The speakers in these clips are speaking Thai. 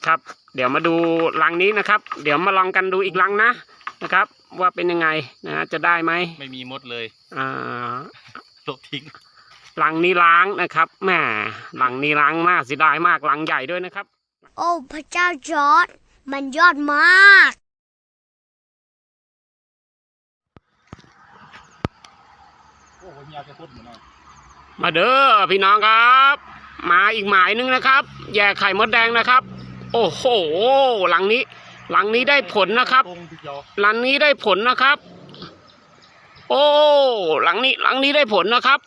นะครับ เดี๋ยวมาดูรังนี้นะครับ เดี๋ยวมาลองกันดูอีกรังนะนะครับ ว่าเป็นยังไงนะจะได้ไหมไม่มีมดเลยอ่าลบทิ้งรังนี้ล้างนะครับแหมรังนี้ล้างมากเสียดายมากรังใหญ่ด้วยนะครับ โอ้พระเจ้าจอร์ดมันยอดมากโอ้โหมีอาจะพูดเหมือนกันมาเด้อพี่น้องครับ มาอีกหมายหนึงนะครับ แย่ไข่มดแดงนะครับ โอ้โหหลังนี้ หลังนี้ได้ผลนะครับตรงทีเดียวหลังนี้ได้ผลนะครับ โอ้หลังนี้ หลังนี้ได้ผลนะครับ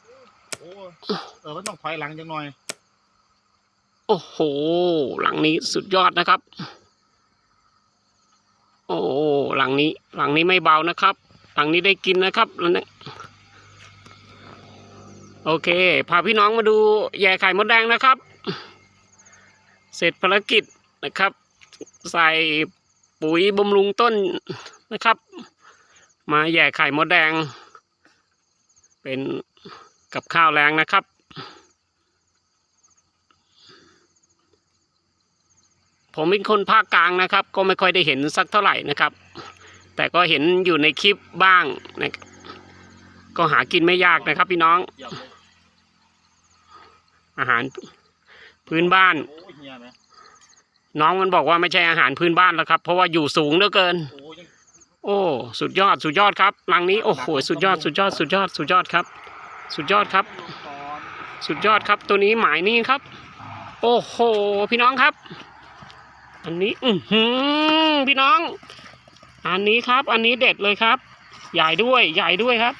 โอ้เออมันต้องถอยหลังจังหน่อย โอ้โห หลังนี้สุดยอดนะครับ โอ้หลังนี้ หลังนี้ไม่เบานะครับ หลังนี้ได้กินนะครับแล้วเนี่ยโอเค พาพี่น้องมาดูแย่ไข่มดแดงนะครับ เสร็จภารกิจ นะครับ ใส่ปุ๋ยบำรุงต้นนะครับ มาแย่ไข่มดแดง เป็นกับข้าวแรงนะครับ ผมเป็นคนภาคกลางนะครับ ก็ไม่ค่อยได้เห็นสักเท่าไหร่นะครับ แต่ก็เห็นอยู่ในคลิปบ้างนะครับก็หากินไม่ยากนะครับพี่น้องเหยียบเลยอาหารพื้นบ้าน น้องมันบอกว่าไม่ใช่อาหารพื้นบ้านแล้วครับ เพราะว่าอยู่สูงเหลือเกินโอ้ยยังโอ้สุดยอดสุดยอดครับรังนี้โอ้โหสุดยอดสุดยอดสุดยอดสุดยอดครับ สุดยอดครับตอนสุดยอดครับตัวนี้หมายนี้ครับ โอ้โหพี่น้องครับ อันนี้อือหือพี่น้อง อันนี้ครับอันนี้เด็ดเลยครับ ใหญ่ด้วยใหญ่ด้วยครับ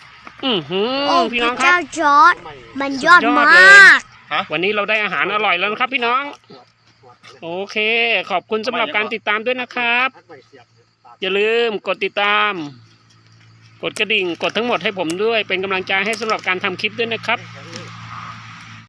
อือหืโอ้อพพี่น้อระงครัเจ้าบจอร์ดมันยอดสุดยอดมาเลยกวันนี้เราได้อาหารอร่อยแล้วนะครับ พี่น้อง โอเค ขอบคุณสำหรับการติดตามด้วยนะครับ อย่าลืมกดติดตาม กดกระดิ่ง กดทั้งหมดให้ผมด้วย เป็นกำลังใจให้สำหรับการทำคลิปด้วยนะครับเ